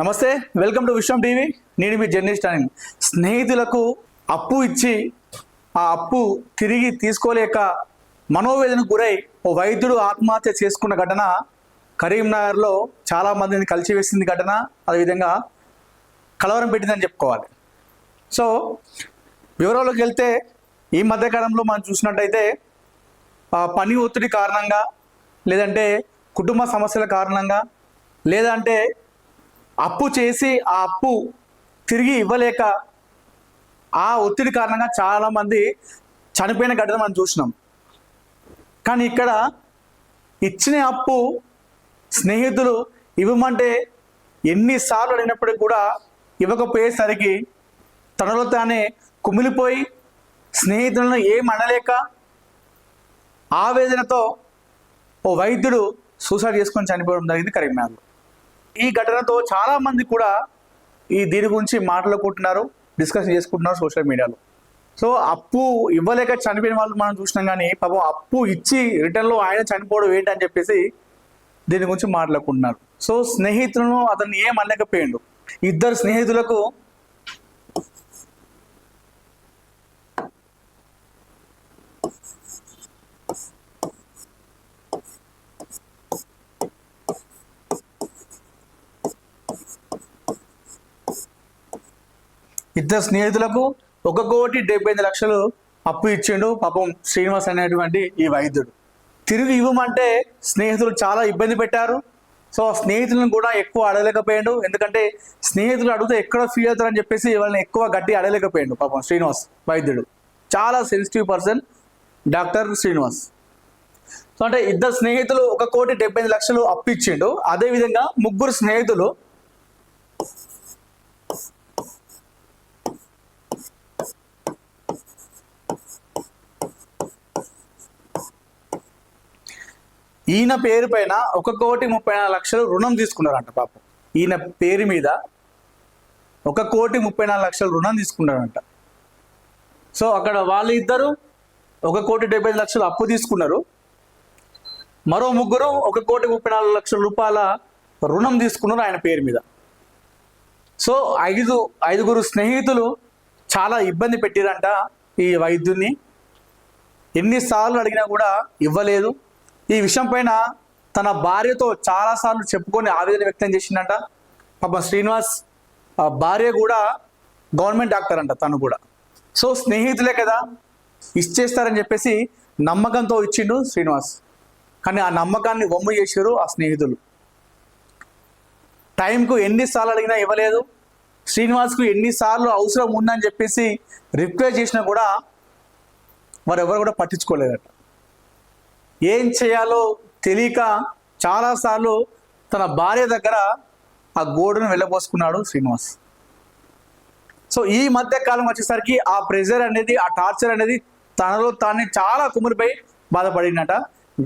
నమస్తే welcome to Vishwam TV. నేను మీ journalist అని స్నేహితులకు అప్పు ఇచ్చి ఆ అప్పు తిరిగి తీసుకోలేక మనోవేదనకు గురై ఓ వైద్యుడు ఆత్మహత్య చేసుకున్న ఘటన కరీంనగర్లో చాలా మందిని కలిసివేసింది ఘటన. అదేవిధంగా కలవరం పెట్టిందని చెప్పుకోవాలి. సో వివరాల్లోకి వెళ్తే ఈ మధ్యకాలంలో మనం చూసినట్టయితే ఆ, పని ఒత్తిడి కారణంగా లేదంటే కుటుంబ సమస్యల కారణంగా లేదంటే అప్పు చేసి ఆ అప్పు తిరిగి ఇవ్వలేక ఆ ఒత్తిడి కారణంగా చాలామంది చనిపోయిన ఘటన మనం చూసినాం. కానీ ఇక్కడ ఇచ్చిన అప్పు స్నేహితులు ఇవ్వమంటే ఎన్నిసార్లు అడిగినప్పటికీ కూడా ఇవ్వకపోయేసరికి తనలో తానే కుమిలిపోయి స్నేహితులను ఏం అనలేక ఆవేదనతో ఓ వైద్యుడు సూసైడ్ చేసుకొని చనిపోవడం జరిగింది కరీంనగర్లో. ఈ ఘటనతో చాలా మంది కూడా ఈ దీని గురించి మాట్లాడుకుంటున్నారు డిస్కషన్ చేసుకుంటున్నారు సోషల్ మీడియాలో సో అప్పు ఇవ్వలేక చనిపోయిన వాళ్ళు మనం చూసినాం కానీ పాపం అప్పు ఇచ్చి రిటర్న్లో ఆయన చనిపోవడం ఏంటి అని చెప్పేసి దీని గురించి మాట్లాడుకుంటున్నారు. సో స్నేహితులను అతన్ని ఏం అనలేకపోయిండు. ఇద్దరు స్నేహితులకు ఇద్దరు స్నేహితులకు ఒక కోటి డెబ్బై ఐదు లక్షలు అప్పు ఇచ్చిండు పాపం శ్రీనివాస్ అనేటువంటి ఈ వైద్యుడు. తిరిగి ఇవ్వమంటే స్నేహితులు చాలా ఇబ్బంది పెట్టారు. సో ఆ స్నేహితులను కూడా ఎక్కువ అడగలేకపోయాడు. ఎందుకంటే స్నేహితులు అడిగితే ఎక్కడ ఫీల్ అవుతారని చెప్పేసి వాళ్ళని ఎక్కువ గట్టి అడగలేకపోయాడు పాపం శ్రీనివాస్ వైద్యుడు. చాలా sensitive person doctor Srinivas. So అంటే ఇద్దరు స్నేహితులు ఒక కోటి డెబ్బై ఐదు లక్షలు అప్పు ఇచ్చిండు. అదేవిధంగా ముగ్గురు స్నేహితులు ఈయన పేరు పైన ఒక కోటి ముప్పై నాలుగు లక్షలు రుణం తీసుకున్నారంట పాపం. ఈయన పేరు మీద ఒక కోటి ముప్పై నాలుగు లక్షలు రుణం తీసుకున్నారంట. సో అక్కడ వాళ్ళు ఇద్దరు ఒక కోటి డెబ్బై ఐదు లక్షలు అప్పు తీసుకున్నారు. మరో ముగ్గురు ఒక కోటి ముప్పై నాలుగు లక్షల రూపాయల రుణం తీసుకున్నారు ఆయన పేరు మీద. సో ఐదు ఐదుగురు స్నేహితులు చాలా ఇబ్బంది పెట్టిరంట ఈ వైద్యుని ఎన్నిసార్లు అడిగినా కూడా ఇవ్వలేదు. ఈ విషయం పైన తన భార్యతో చాలాసార్లు చెప్పుకొని ఆవేదన వ్యక్తం చేసిందంట. పాప శ్రీనివాస్ ఆ భార్య కూడా గవర్నమెంట్ డాక్టర్ అంట తను కూడా. సో స్నేహితులే కదా ఇచ్చేస్తారని చెప్పేసి నమ్మకంతో ఇచ్చిండు శ్రీనివాస్. కానీ ఆ నమ్మకాన్ని వమ్ము చేశారు ఆ స్నేహితులు. టైంకు ఎన్నిసార్లు అడిగినా ఇవ్వలేదు. శ్రీనివాస్కు ఎన్నిసార్లు అవసరం ఉందని చెప్పేసి రిక్వెస్ట్ చేసినా కూడా వారు ఎవరు కూడా పట్టించుకోలేదట. ఏం చేయాలో తెలియక చాలాసార్లు తన భార్య దగ్గర ఆ గోడును వెళ్ళబోసుకున్నాడు శ్రీనివాస్. సో ఈ మధ్య కాలం వచ్చేసరికి ఆ ప్రెజర్ అనేది ఆ టార్చర్ అనేది తనలో తానే చాలా కుమిరిపోయి బాధపడినట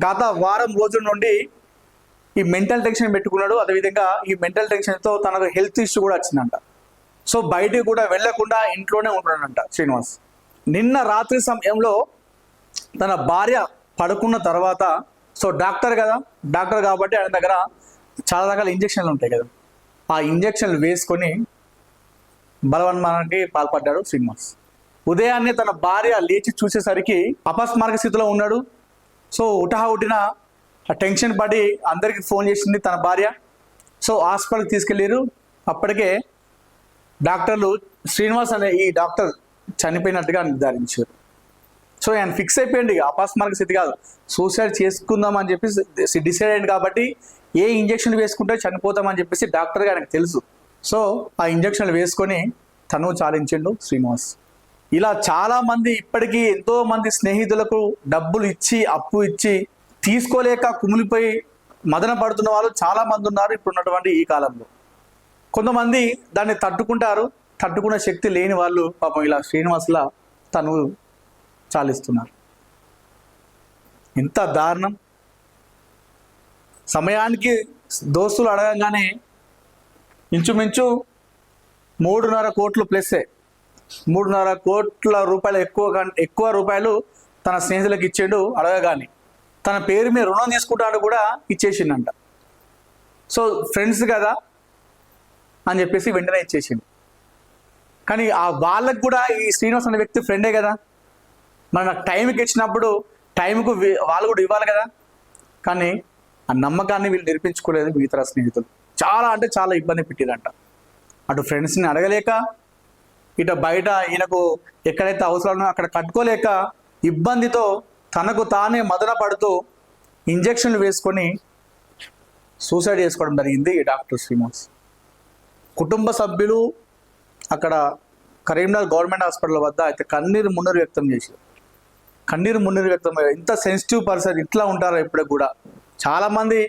గత వారం రోజుల నుండి ఈ మెంటల్ టెన్షన్ పెట్టుకున్నాడు. అదేవిధంగా ఈ మెంటల్ టెన్షన్తో తనకు హెల్త్ ఇష్యూ కూడా వచ్చిందంట. సో బయటికి కూడా వెళ్ళకుండా ఇంట్లోనే ఉంటాడంట శ్రీనివాస్. నిన్న రాత్రి సమయంలో తన భార్య పడుకున్న తర్వాత సో డాక్టర్ కదా డాక్టర్ కాబట్టి ఆయన దగ్గర చాలా రకాల ఇంజక్షన్లు ఉంటాయి కదా. ఆ ఇంజక్షన్లు వేసుకొని బలవన్మానానికి పాల్పడ్డాడు శ్రీనివాస్. ఉదయాన్నే తన భార్య లేచి చూసేసరికి అపస్మారక స్థితిలో ఉన్నాడు. సో ఉటహా ఆ టెన్షన్ పడి అందరికి ఫోన్ చేసింది తన భార్య. సో హాస్పిటల్కి తీసుకెళ్ళారు. అప్పటికే డాక్టర్లు శ్రీనివాస్ అనే ఈ డాక్టర్ చనిపోయినట్టుగా నిర్ధారించారు. సో ఆయన ఫిక్స్ అయిపోయింది ఇక. స్థితి కాదు. సూసైడ్ చేసుకుందాం అని చెప్పేసి డిసైడ్ అయ్యింది కాబట్టి ఏ ఇంజక్షన్లు వేసుకుంటే చనిపోతామని చెప్పేసి డాక్టర్ ఆయనకు తెలుసు. సో ఆ ఇంజక్షన్లు వేసుకొని తను చాలించిండు శ్రీనివాస్. ఇలా చాలామంది ఇప్పటికీ ఎంతో మంది స్నేహితులకు డబ్బులు ఇచ్చి అప్పు ఇచ్చి తీసుకోలేక కుమిలిపోయి మదన పడుతున్న వాళ్ళు చాలామంది ఉన్నారు ఇప్పుడున్నటువంటి ఈ కాలంలో. కొంతమంది దాన్ని తట్టుకుంటారు. తట్టుకునే శక్తి లేని వాళ్ళు పాపం ఇలా శ్రీనివాసులా తను చాలిస్తున్నారు. ఇంత దారుణం. సమయానికి దోస్తులు అడగంగానే ఇంచుమించు మూడున్నర కోట్లు ప్లస్సే. మూడున్నర కోట్ల రూపాయలు ఎక్కువ ఎక్కువ రూపాయలు తన స్నేహితులకు ఇచ్చాడు అడగగానే. తన పేరు మీద రుణం తీసుకుంటాడు కూడా ఇచ్చేసిండంట. సో ఫ్రెండ్స్ కదా అని చెప్పేసి వెంటనే ఇచ్చేసిండు. కానీ ఆ వాళ్ళకు కూడా ఈ శ్రీనివాస్ అనే వ్యక్తి ఫ్రెండే కదా. మరి నాకు టైంకి ఇచ్చినప్పుడు టైంకు వాళ్ళు కూడా ఇవ్వాలి కదా. కానీ ఆ నమ్మకాన్ని వీళ్ళు నిర్పించుకోలేదు మిగతా స్నేహితులు. చాలా అంటే చాలా ఇబ్బంది పెట్టిరంట. అటు ఫ్రెండ్స్ని అడగలేక ఇటు బయట ఈయనకు ఎక్కడైతే అవసరాలు అక్కడ కట్టుకోలేక ఇబ్బందితో తనకు తానే మదన పడుతూ ఇంజక్షన్లు వేసుకొని సూసైడ్ చేసుకోవడం జరిగింది ఈ డాక్టర్ శ్రీనివాస్. కుటుంబ సభ్యులు అక్కడ కరీంనగర్ గవర్నమెంట్ హాస్పిటల్ వద్ద అయితే కన్నీరు మున్నీరు వ్యక్తం చేశారు. కన్నీరు మున్నీరు వ్యక్తమయ్యారు ఇంత సెన్సిటివ్ పర్సన్ ఇట్లా ఉంటారా ఇప్పటికి కూడా? చాలామంది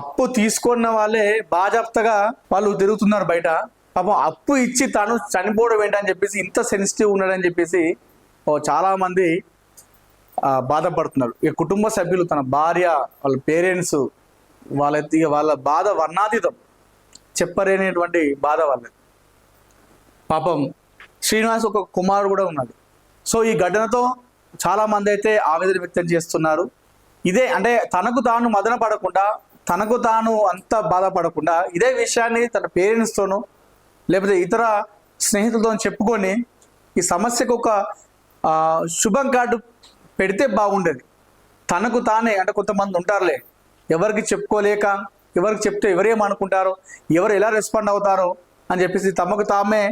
అప్పు తీసుకున్న వాళ్ళే బాజాప్తగా వాళ్ళు తిరుగుతున్నారు బయట. పాపం అప్పు ఇచ్చి తను చనిపోవడం ఏంటని చెప్పేసి ఇంత సెన్సిటివ్ ఉన్నాడని చెప్పేసి చాలామంది బాధపడుతున్నారు. ఈ కుటుంబ సభ్యులు తన భార్య వాళ్ళ పేరెంట్స్ వాళ్ళ వాళ్ళ బాధ వర్ణాతీతం. చెప్పలేనటువంటి బాధ వాళ్ళది. పాపం శ్రీనివాస్ ఒక కుమారుడు కూడా ఉన్నాడు. సో ఈ ఘటనతో చాలా మంది అయితే ఆవేదన వ్యక్తం చేస్తున్నారు. ఇదే అంటే తనకు తాను మదన పడకుండా తనకు తాను అంత బాధపడకుండా ఇదే విషయాన్ని తన పేరెంట్స్తోనూ లేకపోతే ఇతర స్నేహితులతో చెప్పుకొని ఈ సమస్యకు ఒక శుభం కార్డు పెడితే బాగుండేది. తనకు తానే అంటే కొంతమంది ఉంటారులే. ఎవరికి చెప్పుకోలేక ఎవరికి చెప్తే ఎవరేమనుకుంటారో ఎవరు ఎలా రెస్పాండ్ అవుతారో అని చెప్పేసి తమకు తామే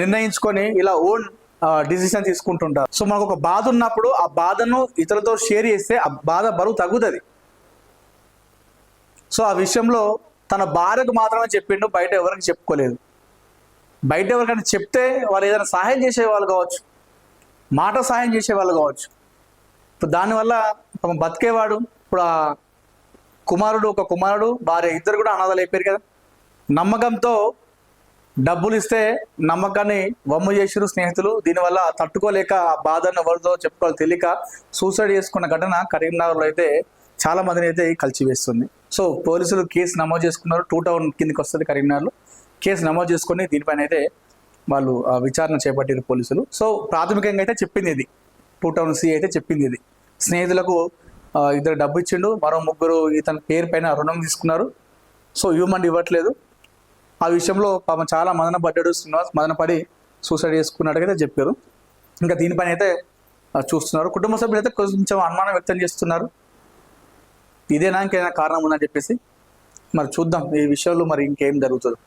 నిర్ణయించుకొని ఇలా ఓన్ డిసిషన్ తీసుకుంటుంటారు. సో మనకు ఒక బాధ ఉన్నప్పుడు ఆ బాధను ఇతరులతో షేర్ చేస్తే ఆ బాధ బరువు తగ్గుతుంది. సో ఆ విషయంలో తన భార్యకు మాత్రమే చెప్పిండు బయట ఎవరికి చెప్పుకోలేదు. బయట ఎవరికైనా చెప్తే వాళ్ళు ఏదైనా సహాయం చేసేవాళ్ళు కావచ్చు. మాట సహాయం చేసేవాళ్ళు కావచ్చు. ఇప్పుడు దానివల్ల తమ బతికేవాడు ఇప్పుడు ఆ కుమారుడు ఒక కుమారుడు భార్య ఇద్దరు కూడా అనాథలు అయిపోయారు కదా. నమ్మకంతో డబ్బులు ఇస్తే నమ్మకాన్ని వమ్ము చేసిరు స్నేహితులు. దీనివల్ల తట్టుకోలేక ఆ బాధను ఎవరితో చెప్పుకోవాలి తెలియక సూసైడ్ చేసుకున్న ఘటన కరీంనగర్లో అయితే చాలా మందిని అయితే కలిచివేస్తుంది. సో పోలీసులు కేసు నమోదు చేసుకున్నారు. టూ టౌన్ కిందకి వస్తుంది కరీంనగర్లో. కేసు నమోదు చేసుకొని దీనిపైన అయితే వాళ్ళు ఆ, విచారణ చేపట్టారు పోలీసులు. సో ప్రాథమికంగా అయితే చెప్పింది ఇది. టూ టౌన్ సి అయితే చెప్పింది ఇది. స్నేహితులకు ఇద్దరు డబ్బు ఇచ్చిండు. మరో ముగ్గురు ఇతని పేరు పైన రుణం తీసుకున్నారు. సో ఇవ్వమండి ఇవ్వట్లేదు. ఆ విషయంలో పాపం చాలా మదన పడ్డాడు శ్రీనివాస్. మదన పడి సూసైడ్ చేసుకున్నట్టుగా చెప్పారు. ఇంకా దీనిపైన అయితే చూస్తున్నారు. కుటుంబ సభ్యులు అయితే కొంచెం అనుమానం వ్యక్తం చేస్తున్నారు. ఇదేనా ఇంకేదైనా కారణం ఉందని చెప్పేసి మరి చూద్దాం. ఈ విషయంలో మరి ఇంకేం జరుగుతుంది.